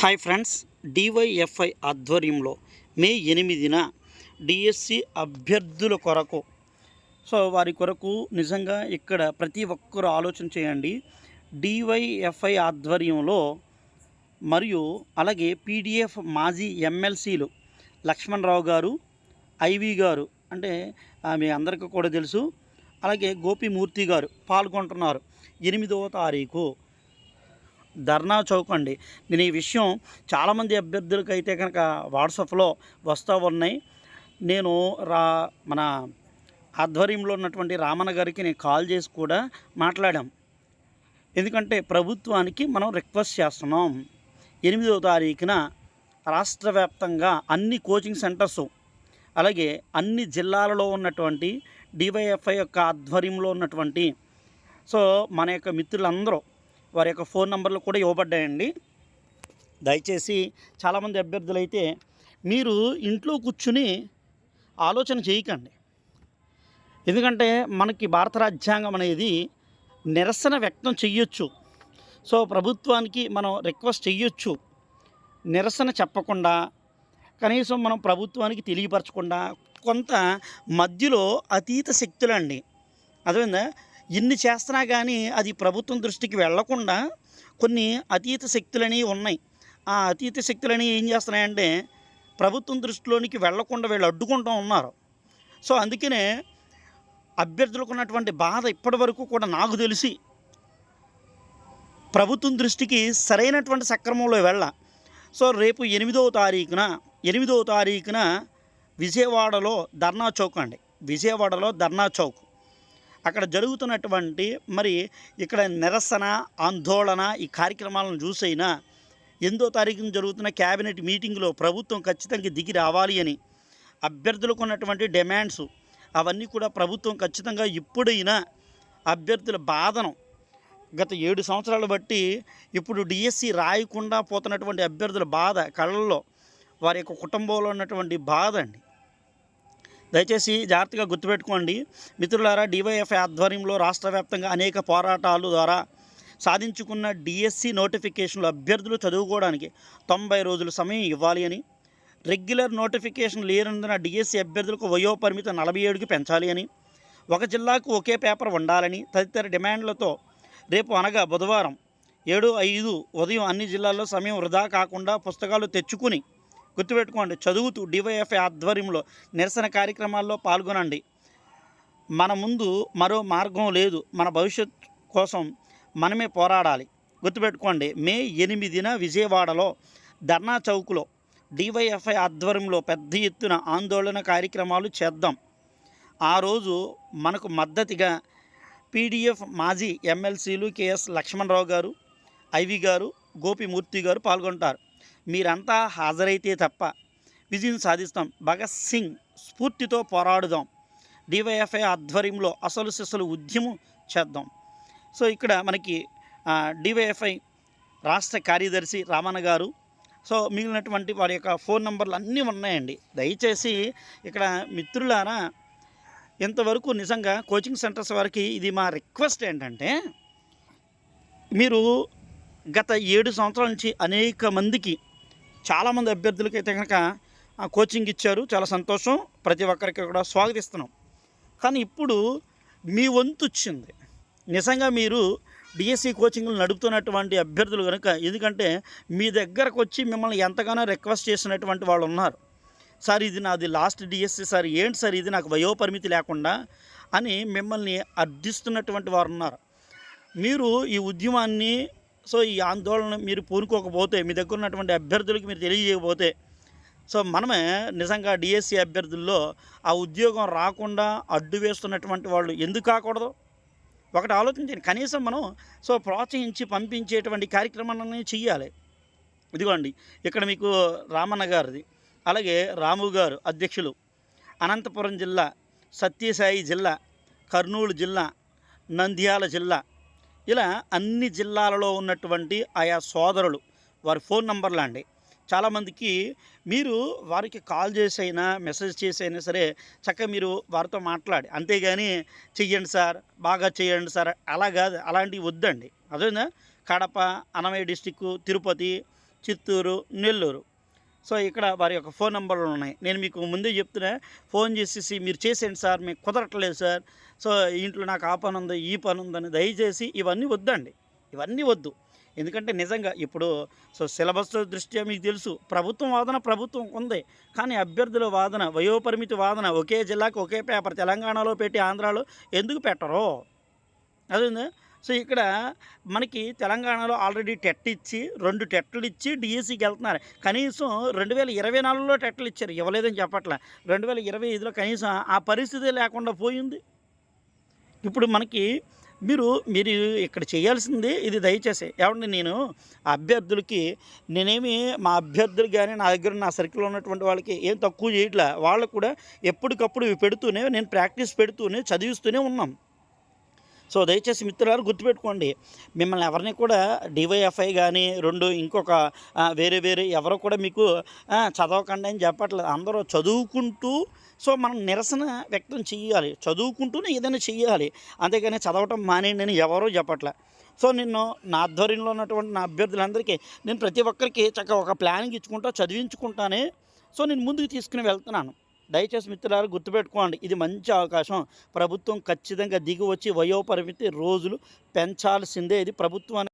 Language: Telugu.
హాయ్ ఫ్రెండ్స్ డివైఎఫ్ఐ ఆధ్వర్యంలో మే ఎనిమిదిన డిఎస్సి అభ్యర్థుల కొరకు సో వారి కొరకు నిజంగా ఇక్కడ ప్రతి ఒక్కరు ఆలోచన చేయండి. డివైఎఫ్ఐ ఆధ్వర్యంలో మరియు అలాగే పీడిఎఫ్ మాజీ ఎమ్మెల్సీలు లక్ష్మణరావు గారు ఐవి గారు అంటే ఆమె మీ అందరికీ కూడా తెలుసు. అలాగే గోపిమూర్తి గారు పాల్గొంటున్నారు. ఎనిమిదవ తారీఖు. ధర్నా చౌక్ అండి నేను ఈ విషయం చాలామంది అభ్యర్థులకు అయితే కనుక వాట్సాప్లో వస్తూ ఉన్నాయి. నేను రా మన ఆధ్వర్యంలో ఉన్నటువంటి రామన్న గారికి నేను కాల్ చేసి కూడా మాట్లాడాం. ఎందుకంటే ప్రభుత్వానికి మనం రిక్వెస్ట్ చేస్తున్నాం. ఎనిమిదవ తారీఖున రాష్ట్ర వ్యాప్తంగా అన్ని కోచింగ్ సెంటర్స్ అలాగే అన్ని జిల్లాలలో ఉన్నటువంటి డివైఎఫ్ఐ యొక్క ఆధ్వర్యంలో ఉన్నటువంటి సో మన యొక్క మిత్రులందరూ వారి యొక్క ఫోన్ నంబర్లు కూడా ఇవ్వబడ్డాయండి. దయచేసి చాలామంది అభ్యర్థులు అయితే మీరు ఇంట్లో కూర్చుని ఆలోచన చేయకండి. ఎందుకంటే మనకి భారత రాజ్యాంగం అనేది నిరసన వ్యక్తం చెయ్యొచ్చు. సో ప్రభుత్వానికి మనం రిక్వెస్ట్ చెయ్యొచ్చు. నిరసన చెప్పకుండా కనీసం మనం ప్రభుత్వానికి తెలియపరచకుండా కొంత మధ్యలో అతీత శక్తులండి. అర్థమైందా? ఇన్ని చేస్తున్నా కానీ అది ప్రభుత్వం దృష్టికి వెళ్ళకుండా కొన్ని అతీత శక్తులని ఉన్నాయి. ఆ అతీత శక్తులని ఏం చేస్తున్నాయంటే ప్రభుత్వం దృష్టిలోనికి వెళ్ళకుండా వీళ్ళు అడ్డుకుంటూ ఉన్నారు. సో అందుకనే అభ్యర్థులకు ఉన్నటువంటి బాధ ఇప్పటి వరకు కూడా నాకు తెలిసి ప్రభుత్వం దృష్టికి సరైనటువంటి సక్రమంలో వెళ్ళ. సో రేపు ఎనిమిదవ తారీఖున ఎనిమిదవ తారీఖున విజయవాడలో ధర్నా చౌక్ అండి. విజయవాడలో ధర్నా చౌక్. అక్కడ జరుగుతున్నటువంటి మరి ఇక్కడ నిరసన ఆందోళన ఈ కార్యక్రమాలను చూసైనా ఎనిమిదో తారీఖున జరుగుతున్న క్యాబినెట్ మీటింగ్లో ప్రభుత్వం ఖచ్చితంగా దిగి రావాలి అని అభ్యర్థులకు ఉన్నటువంటి డిమాండ్స్ అవన్నీ కూడా ప్రభుత్వం ఖచ్చితంగా ఇప్పుడైనా అభ్యర్థుల బాధను గత ఏడు సంవత్సరాలు బట్టి ఇప్పుడు డిఎస్సి రాయకుండా పోతున్నటువంటి అభ్యర్థుల బాధ కళ్ళల్లో వారి యొక్క కుటుంబంలో ఉన్నటువంటి బాధ అండి. దయచేసి జాగ్రత్తగా గుర్తుపెట్టుకోండి. మిత్రులారా డివైఎఫ్ ఆధ్వర్యంలో రాష్ట్ర వ్యాప్తంగా అనేక పోరాటాలు ద్వారా సాధించుకున్న డిఎస్సి నోటిఫికేషన్లు అభ్యర్థులు చదువుకోవడానికి తొంభై రోజుల సమయం ఇవ్వాలి అని రెగ్యులర్ నోటిఫికేషన్ లేనందున డిఎస్సి అభ్యర్థులకు వయోపరిమితి నలభై ఏడుకి పెంచాలి అని ఒక జిల్లాకు ఒకే పేపర్ ఉండాలని తదితర డిమాండ్లతో రేపు అనగా బుధవారం ఏడు ఐదు ఉదయం అన్ని జిల్లాల్లో సమయం వృధా కాకుండా పుస్తకాలు తెచ్చుకుని గుర్తుపెట్టుకోండి చదువుతూ డివైఎఫ్ఐ ఆధ్వర్యంలో నిరసన కార్యక్రమాల్లో పాల్గొనండి. మన ముందు మరో మార్గం లేదు మన భవిష్యత్ కోసం మనమే పోరాడాలి. గుర్తుపెట్టుకోండి మే ఎనిమిదిన విజయవాడలో ధర్నా చౌక్లో డివైఎఫ్ఐ ఆధ్వర్యంలో పెద్ద ఎత్తున ఆందోళన కార్యక్రమాలు చేద్దాం. ఆ రోజు మనకు మద్దతుగా పీడిఎఫ్ మాజీ ఎమ్మెల్సీలు కెఎస్ లక్ష్మణరావు గారు ఐవి గారు గోపిమూర్తి గారు పాల్గొంటారు. మీరంతా హాజరైతే తప్ప విజయం సాధిస్తాం. భగత్ సింగ్ స్ఫూర్తితో పోరాడుదాం. డివైఎఫ్ఐ ఆధ్వర్యంలో అసలు సిసలు ఉద్యమం చేద్దాం. సో ఇక్కడ మనకి డివైఎఫ్ఐ రాష్ట్ర కార్యదర్శి రామన్న గారు. సో మిగిలినటువంటి వారి యొక్క ఫోన్ నంబర్లు అన్నీ ఉన్నాయండి. దయచేసి ఇక్కడ మిత్రులారా ఇంతవరకు నిజంగా కోచింగ్ సెంటర్స్ వారికి ఇది మా రిక్వెస్ట్ ఏంటంటే మీరు గత ఏడు సంవత్సరాల నుంచి అనేక మందికి చాలామంది అభ్యర్థులకి అయితే కనుక ఆ, కోచింగ్ ఇచ్చారు. చాలా సంతోషం. ప్రతి ఒక్కరికి కూడా స్వాగతిస్తున్నాం. కానీ ఇప్పుడు మీ వంతు వచ్చింది. నిజంగా మీరు డిఎస్సి కోచింగ్లు నడుపుతున్నటువంటి అభ్యర్థులు కనుక ఎందుకంటే మీ దగ్గరకు వచ్చి మిమ్మల్ని ఎంతగానో రిక్వెస్ట్ చేసినటువంటి వాళ్ళు ఉన్నారు. సార్ ఇది నాది లాస్ట్ డిఎస్సి సార్ ఏంటి సార్ ఇది? నాకు వయోపరిమితి లేకుండా అని మిమ్మల్ని అర్థిస్తున్నటువంటి వారు ఉన్నారు. మీరు ఈ ఉద్యమాన్ని సో ఈ ఆందోళన మీరు పూనుకోకపోతే మీ దగ్గర ఉన్నటువంటి అభ్యర్థులకి మీరు తెలియజేయకపోతే సో మనమే నిజంగా డిఎస్సి అభ్యర్థుల్లో ఆ ఉద్యోగం రాకుండా అడ్డు వేస్తున్నటువంటి వాళ్ళు ఎందుకు కాకూడదు? ఒకటి ఆలోచించండి. కనీసం మనం సో ప్రోత్సహించి పంపించేటువంటి కార్యక్రమాన్ని చెయ్యాలి. ఇదిగోండి ఇక్కడ మీకు రామన్న గారిది అలాగే రాము గారు అధ్యక్షులు అనంతపురం జిల్లా సత్యసాయి జిల్లా కర్నూలు జిల్లా నంద్యాల జిల్లా ఇలా అన్ని జిల్లాలలో ఉన్నటువంటి ఆయా సోదరులు వారి ఫోన్ నంబర్లు అండి. చాలామందికి మీరు వారికి కాల్ చేసైనా మెసేజ్ చేసైనా సరే చక్కగా మీరు వారితో మాట్లాడి అంతేగాని చెయ్యండి సార్ బాగా చేయండి సార్ అలా కాదు అలాంటివి వద్దండి. అదేనా? కడప అనమయ్య డిస్టిక్ తిరుపతి చిత్తూరు నెల్లూరు. సో ఇక్కడ వారి యొక్క ఫోన్ నెంబర్లు ఉన్నాయి. నేను మీకు ముందే చెప్తున్నా ఫోన్ చేసేసి మీరు చేసేయండి సార్ మీకు కుదరట్లేదు సార్. సో ఇంట్లో నాకు ఆ పని ఉంది ఈ పని ఉందని దయచేసి ఇవన్నీ వద్దండి. ఇవన్నీ వద్దు. ఎందుకంటే నిజంగా ఇప్పుడు సో సిలబస్ దృష్ట్యా మీకు తెలుసు ప్రభుత్వం వాదన ప్రభుత్వం ఉంది. కానీ అభ్యర్థుల వాదన వయోపరిమితి వాదన ఒకే జిల్లాకు ఒకే పేపర్ తెలంగాణలో పెట్టి ఆంధ్రాలో ఎందుకు పెట్టరు? అదే సో ఇక్కడ మనకి తెలంగాణలో ఆల్రెడీ టెట్ ఇచ్చి రెండు టెట్లు ఇచ్చి డిఎస్సికి వెళ్తున్నారు. కనీసం రెండు వేల ఇరవై నాలుగులో టెట్లు ఇచ్చారు. ఇవ్వలేదని చెప్పట్లే. రెండు వేల ఇరవై ఐదులో కనీసం ఆ పరిస్థితి లేకుండా పోయింది. ఇప్పుడు మనకి మీరు మీరు ఇక్కడ చేయాల్సింది ఇది దయచేసి. ఏమండి నేను అభ్యర్థులకి నేనేమి మా అభ్యర్థులు కానీ నా దగ్గర నా సర్కిల్లో ఉన్నటువంటి వాళ్ళకి ఏం తక్కువ చేయట్లే. వాళ్ళకు కూడా ఎప్పటికప్పుడు ఇవి పెడుతూనే నేను ప్రాక్టీస్ పెడుతూనే చదివిస్తూనే ఉన్నాం. సో దయచేసి మిత్రులారు గుర్తుపెట్టుకోండి మిమ్మల్ని ఎవరిని కూడా డివైఎఫ్ఐ కానీ రెండు ఇంకొక వేరే వేరే ఎవరో కూడా మీకు చదవకండి అని చెప్పట్లేదు. అందరూ చదువుకుంటూ సో మనం నిరసన వ్యక్తం చేయాలి చదువుకుంటూనే ఏదైనా చెయ్యాలి. అంతేగాని చదవటం మానేయండి అని ఎవరో చెప్పట్లే. సో నిన్ను నా ఆధ్వర్యంలో ఉన్నటువంటి నా అభ్యర్థులందరికీ నేను ప్రతి ఒక్కరికి చక్కగా ఒక ప్లానింగ్ ఇచ్చుకుంటా చదివించుకుంటానే సో నేను ముందుకు తీసుకుని వెళ్తున్నాను. దయచేసి మిత్రులారు గుర్తుపెట్టుకోండి ఇది మంచి అవకాశం. ప్రభుత్వం ఖచ్చితంగా దిగి వచ్చి వయోపరిమితి రోజులు పెంచాల్సిందే. ఇది ప్రభుత్వం